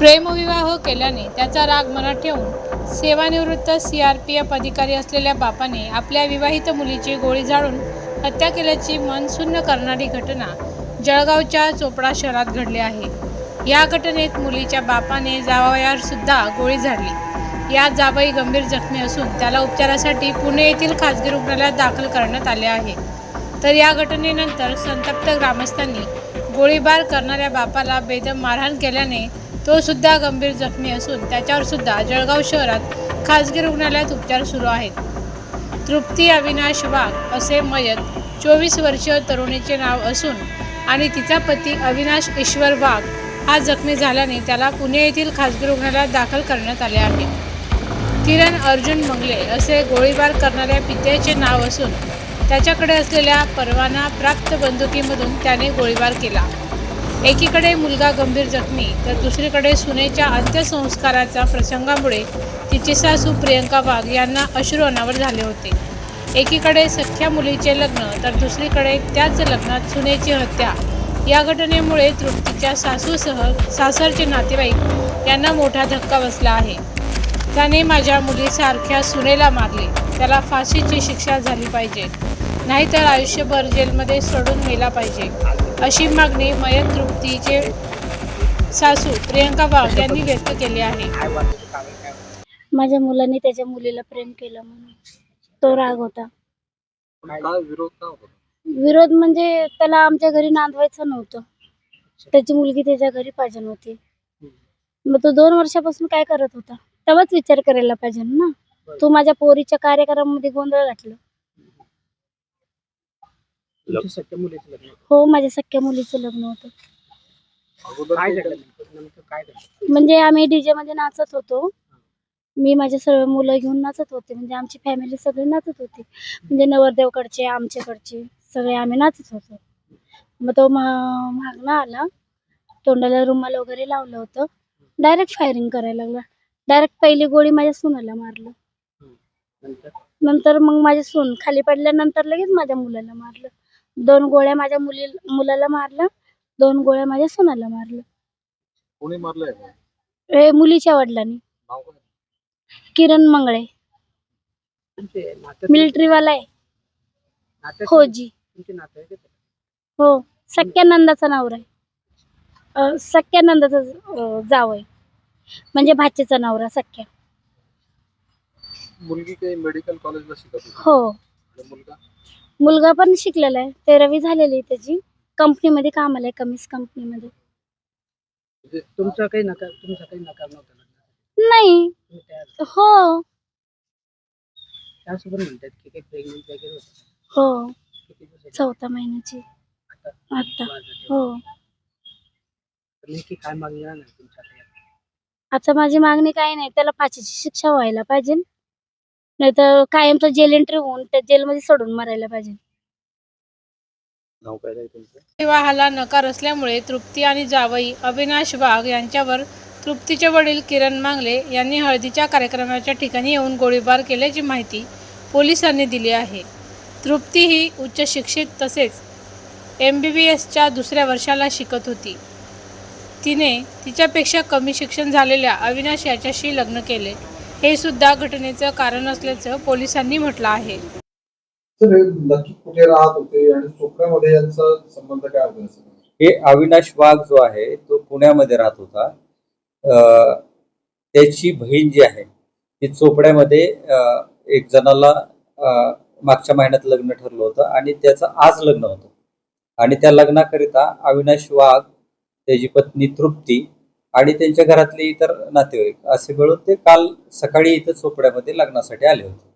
प्रेमविवाह केल्याने त्याचा राग मनात ठेवून सेवानिवृत्त सी आर पी एफ अधिकारी असलेल्या बापाने आपल्या विवाहित मुलीची गोळी झाडून हत्या केल्याची मन सुन्न करणारी घटना जळगावच्या चोपडा शहरात घडली आहे. या घटनेत मुलीच्या बापाने जावयावरसुद्धा गोळी झाडली. या जावई गंभीर जखमी असून त्याला उपचारासाठी पुणे येथील खासगी रुग्णालयात दाखल करण्यात आले आहे. तर या घटनेनंतर संतप्त ग्रामस्थांनी गोळीबार करणाऱ्या बापाला बेदम मारहाण केल्याने तो सुद्धा गंभीर जखमी असून त्याच्यावर सुद्धा जळगाव शहरात खासगी रुग्णालयात उपचार सुरू आहेत. तृप्ती अविनाश वाघ असे मयत चोवीस वर्षीय तरुणीचे नाव असून आणि तिचा पती अविनाश ईश्वर वाघ हा जखमी झाल्याने त्याला पुणे येथील खासगी रुग्णालयात दाखल करण्यात आले आहे. किरण अर्जुन मंगले असे गोळीबार करणाऱ्या पित्याचे नाव असून त्याच्याकडे असलेल्या परवाना प्राप्त बंदुकीमधून त्याने गोळीबार केला. एकीकडे मुलगा गंभीर जखमी तर दुसरीकडे सुनेच्या अंत्यसंस्काराच्या प्रसंगामुळे तिची सासू प्रियंका वाघ यांना अश्रू अनावर झाले होते. एकीकडे सख्या मुलीचे लग्न तर दुसरीकडे त्याच लग्नात सुनेची हत्या. या घटनेमुळे तृप्तीच्या सासूसह सासरचे नातेवाईक यांना मोठा धक्का बसला आहे. त्याने माझ्या मुलीसारख्या सुनेला मारले. त्याला फाशीची शिक्षा झाली पाहिजे. नाहीतर आयुष्यभर जेलमध्ये सोडून मेला पाहिजे. अशी मागणी मयत तृप्तीचे सासू प्रियंका वाघ यांनी व्यक्त केली आहे. माझ्या मुलाने त्याच्या मुलीला प्रेम केलं म्हणून. तो राग होता. काय विरोध का होता? विरोध म्हणजे त्याला आमच्या घरी नांदवायचं नव्हतं. त्याची मुलगी त्याच्या घरी पाहिजे नव्हती. मग तो दोन वर्षापासून काय करत होता? तेव्हाच विचार करायला पाहिजे ना. तू माझ्या पोरीच्या कार्यक्रमामध्ये गोंधळ घातलं. तुमच्या सख्या मुलीचं लग्न हो माझ्या सख्या मुलीचं लग्न होतं. काय घडलं नेमकं? नेमकं काय घडलं म्हणजे आम्ही डीजे मध्ये नाचत होतो. मी माझे सर्व मुलं घेऊन नाचत होते. म्हणजे आमची फॅमिली सगळी नाचत होती. म्हणजे नवरदेवकडचे आमच्याकडचे सगळे आम्ही नाचत होतो. मग तो मा- मागणं आला. तोंडाला रुमाल वगैरे लावलं होतं. डायरेक्ट फायरिंग करायला लागला. डायरेक्ट पहिली गोळी माझ्या सुनाला मारलं. नंतर? नंतर मग माझी सून खाली पडल्यानंतर लगेच माझ्या मुलाला मारलं. दोन गोळ्या माझ्या मुली मुलाला मारलं दोन गोळ्या माझ्या सुनाला मारलं. कोणी मारलंय हे मुलीच्या वडिलांनी. नाव काय? किरण मंगळे. तुमचे नाते मिलिटरीवाला आहे. नाते फौजी तुमचे नाते आहे का? हो सख्यानंदाचा नवरा आहे. अं, सख्यानंदाचा अं, जाव आहे. म्हणजे भाचीचा नवरा सख्या. मुलगी काही मेडिकल कॉलेजला शिकत होती? हो. मुलगा? पण शिकलेला आहे. तेरावी झालेली आहे त्याची. कंपनीमध्ये कामाला आहे कमीच कंपनीमध्ये. म्हणजे तुमचा काही नकार तुमचा काही नकार नव्हता. नाही. तुम्ही तयार हो. त्यासोबत म्हणतात की काही प्रेग्नेंट वगैरे होतं. हो. किती दिवसाची चौथ्या महिन्याची. आता. हो. तर नेमकी काय मागणी राहणार आता माझी मागणी काही नाही. त्याला फाशीची शिक्षा व्हायला पाहिजे. नाही तर कायमचं जेल एंट्री होऊन त्या जेलमध्ये सोडून मारायला पाहिजे. नाव काय आहे तुमचं? विवाहाला नकार असल्यामुळे तृप्ती आणि जावई अविनाश वाघ यांच्यावर तृप्तीचे वडील किरण मांगले यांनी हळदीच्या कार्यक्रमाच्या ठिकाणी येऊन गोळीबार केल्याची माहिती पोलिसांनी दिली आहे. तृप्ती ही उच्च शिक्षित तसेच एम बी बी एसच्या दुसऱ्या वर्षाला शिकत होती. तिने तिच्यापेक्षा कमी शिक्षण झालेल्या अविनाश याच्याशी लग्न केले. हे सुद्धा घटनेचं कारण असल्याचं पोलिसांनी म्हटलं आहे. हे नक्की कुठे राहत होते आणि चोपड्यामध्ये यांचा संबंध काय होता? हे अविनाश वाघ जो आहे तो पुण्यामध्ये राहत होता. अं, त्याची बहीण जी आहे ती चोपड्यामध्ये एक जणाला मागच्या महिन्यात लग्न ठरलं होतं आणि त्याचं आज लग्न होतं. आणि त्या लग्नाकरिता अविनाश वाघ त्याची पत्नी तृप्ती आणि त्यांच्या घरातले इतर नातेवाईक असे मिळून ते काल सकाळी इथं चोपड्यामध्ये लग्नासाठी आले होते.